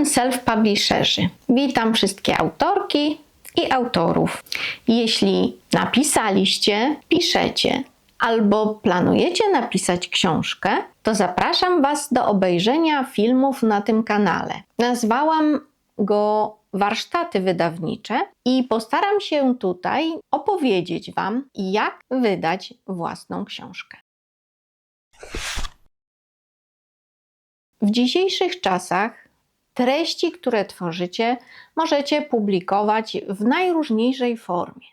Witam self-publisherzy. Witam wszystkie autorki i autorów. Jeśli napisaliście, piszecie albo planujecie napisać książkę, to zapraszam Was do obejrzenia filmów na tym kanale. Nazwałam go Warsztaty wydawnicze i postaram się tutaj opowiedzieć Wam, jak wydać własną książkę. W dzisiejszych czasach treści, które tworzycie, możecie publikować w najróżniejszej formie.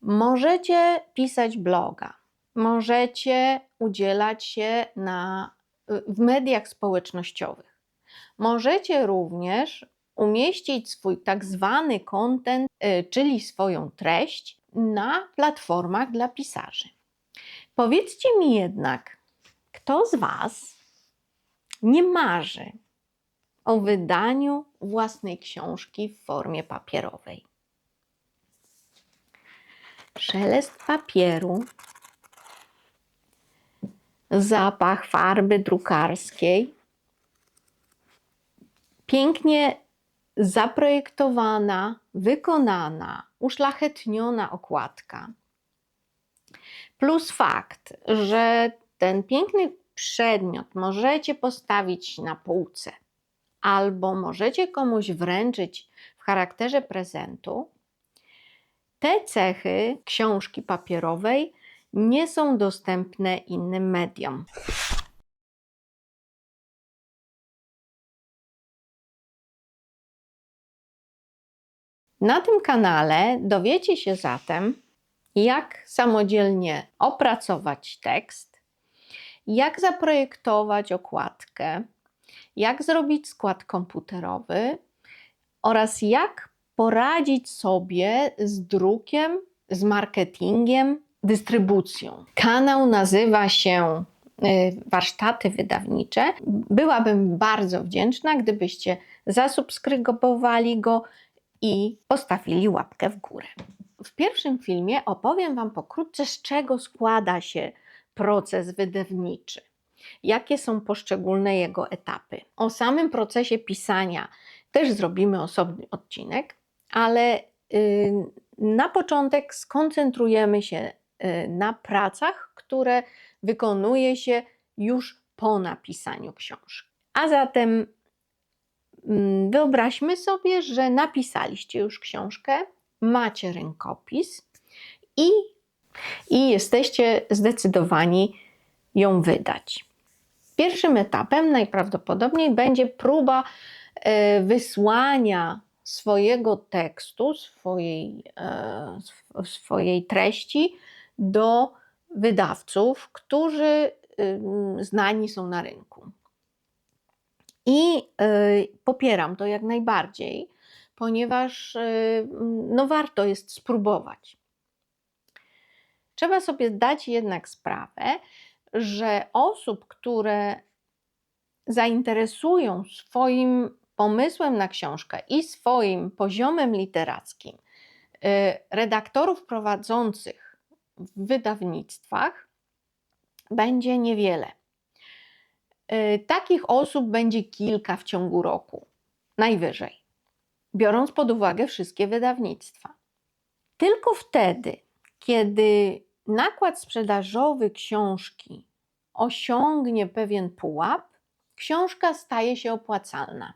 Możecie pisać bloga, możecie udzielać się na, w mediach społecznościowych. Możecie również umieścić swój tak zwany content, y, czyli swoją treść na platformach dla pisarzy. Powiedzcie mi jednak, kto z Was nie marzy o wydaniu własnej książki w formie papierowej? Szelest papieru, zapach farby drukarskiej, pięknie zaprojektowana, wykonana, uszlachetniona okładka. Plus fakt, że ten piękny przedmiot możecie postawić na półce albo możecie komuś wręczyć w charakterze prezentu. Te cechy książki papierowej nie są dostępne innym mediom. Na tym kanale dowiecie się zatem, jak samodzielnie opracować tekst, jak zaprojektować okładkę, jak zrobić skład komputerowy oraz jak poradzić sobie z drukiem, z marketingiem, dystrybucją. Kanał nazywa się y, Warsztaty Wydawnicze. Byłabym bardzo wdzięczna, gdybyście zasubskrybowali go i postawili łapkę w górę. W pierwszym filmie opowiem Wam pokrótce, z czego składa się proces wydawniczy, jakie są poszczególne jego etapy. O samym procesie pisania też zrobimy osobny odcinek, ale yy, na początek skoncentrujemy się yy, na pracach, które wykonuje się już po napisaniu książki. A zatem Mm, wyobraźmy sobie, że napisaliście już książkę, macie rękopis i, i jesteście zdecydowani ją wydać. Pierwszym etapem najprawdopodobniej będzie próba e, wysłania swojego tekstu, swojej, e, swojej treści do wydawców, którzy znani są na rynku. I y, popieram to jak najbardziej, ponieważ no warto jest spróbować. Trzeba sobie zdać jednak sprawę, że osób, które zainteresują swoim pomysłem na książkę i swoim poziomem literackim y, redaktorów prowadzących w wydawnictwach będzie niewiele. Y, takich osób będzie kilka w ciągu roku, najwyżej, biorąc pod uwagę wszystkie wydawnictwa. Tylko wtedy, kiedy nakład sprzedażowy książki osiągnie pewien pułap, książka staje się opłacalna.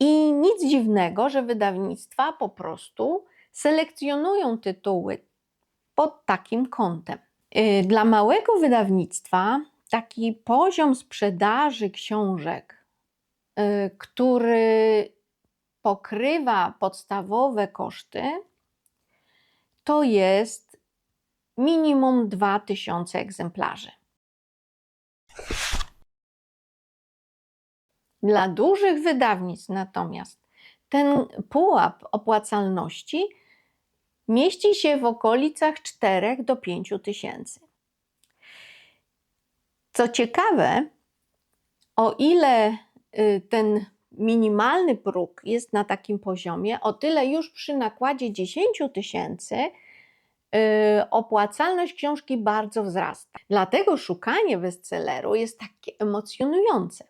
I nic dziwnego, że wydawnictwa po prostu selekcjonują tytuły pod takim kątem. Y, dla małego wydawnictwa taki poziom sprzedaży książek, y, który pokrywa podstawowe koszty, to jest minimum 2000 egzemplarzy. Dla dużych wydawnictw natomiast ten pułap opłacalności mieści się w okolicach 4 do 5 tysięcy. Co ciekawe, o ile y, ten minimalny próg jest na takim poziomie, o tyle już przy nakładzie 10 tysięcy opłacalność książki bardzo wzrasta. Dlatego szukanie bestselleru jest takie emocjonujące.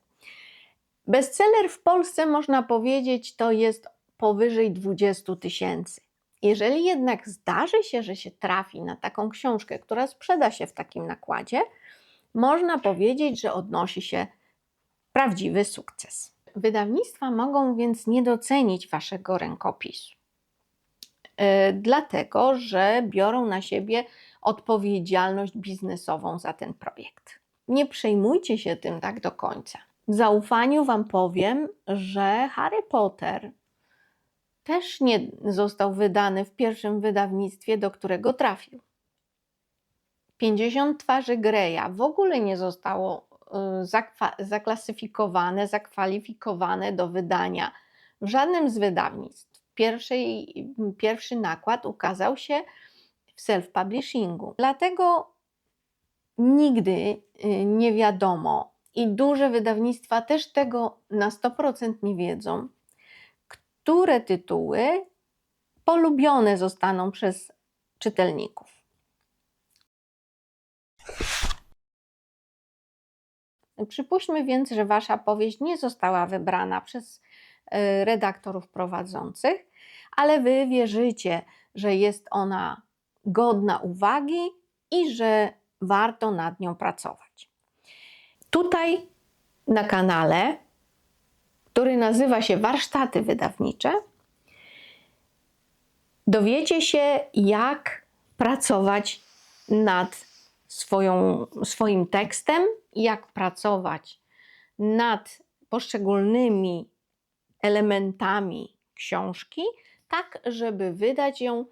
Bestseller w Polsce można powiedzieć to jest powyżej 20 tysięcy. Jeżeli jednak zdarzy się, że się trafi na taką książkę, która sprzeda się w takim nakładzie, można powiedzieć, że odnosi się prawdziwy sukces. Wydawnictwa mogą więc nie docenić waszego rękopisu, dlatego że biorą na siebie odpowiedzialność biznesową za ten projekt. Nie przejmujcie się tym tak do końca. W zaufaniu Wam powiem, że Harry Potter też nie został wydany w pierwszym wydawnictwie, do którego trafił. 50 twarzy Greya w ogóle nie zostało y, zaklasyfikowane, zakwalifikowane do wydania w żadnym z wydawnictw. Pierwszy nakład ukazał się w self-publishingu. Dlatego nigdy y, nie wiadomo, i duże wydawnictwa też tego na 100% nie wiedzą, które tytuły polubione zostaną przez czytelników. Przypuśćmy więc, że Wasza powieść nie została wybrana przez y, redaktorów prowadzących, ale Wy wierzycie, że jest ona godna uwagi i że warto nad nią pracować. Tutaj na kanale, który nazywa się Warsztaty Wydawnicze, dowiecie się, jak pracować nad swoją, swoim tekstem, jak pracować nad poszczególnymi elementami książki, tak żeby wydać ją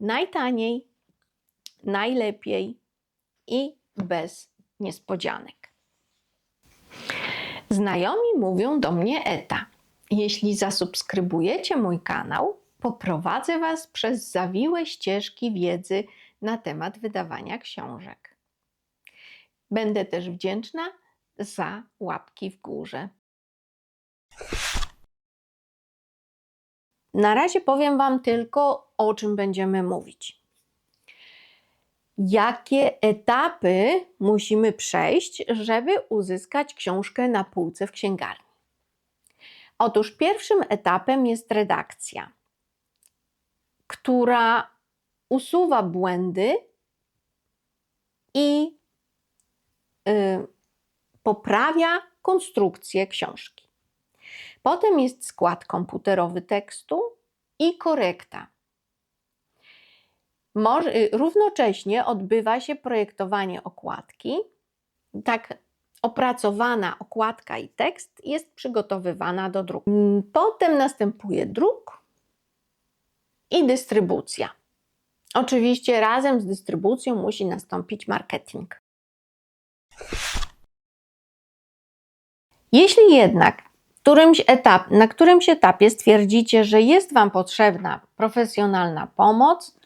najtaniej, najlepiej i bez niespodzianek. Znajomi mówią do mnie Eta. Jeśli zasubskrybujecie mój kanał, poprowadzę Was przez zawiłe ścieżki wiedzy na temat wydawania książek. Będę też wdzięczna za łapki w górze. Na razie powiem Wam tylko, o czym będziemy mówić jakie etapy musimy przejść, żeby uzyskać książkę na półce w księgarni. Otóż pierwszym etapem jest redakcja, która usuwa błędy i y, poprawia konstrukcję książki. Potem jest skład komputerowy tekstu i korekta. Y, równocześnie odbywa się projektowanie okładki. Tak opracowana okładka i tekst jest przygotowywana do druku. Mm, potem następuje druk i dystrybucja. Oczywiście razem z dystrybucją musi nastąpić marketing. Jeśli jednak którymś etap, na którymś etapie stwierdzicie, że jest Wam potrzebna profesjonalna pomoc,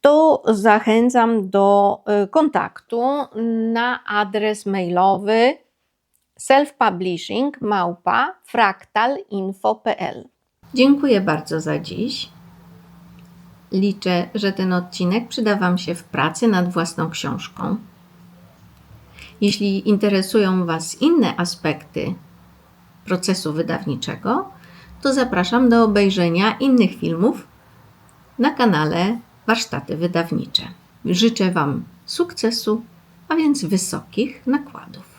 to zachęcam do y, kontaktu na adres mailowy self-publishing małpa fractalinfo.pl. Dziękuję bardzo za dziś. Liczę, że ten odcinek przyda Wam się w pracy nad własną książką. Jeśli interesują Was inne aspekty procesu wydawniczego, to zapraszam do obejrzenia innych filmów na kanale warsztaty wydawnicze. Życzę Wam sukcesu, a więc wysokich nakładów.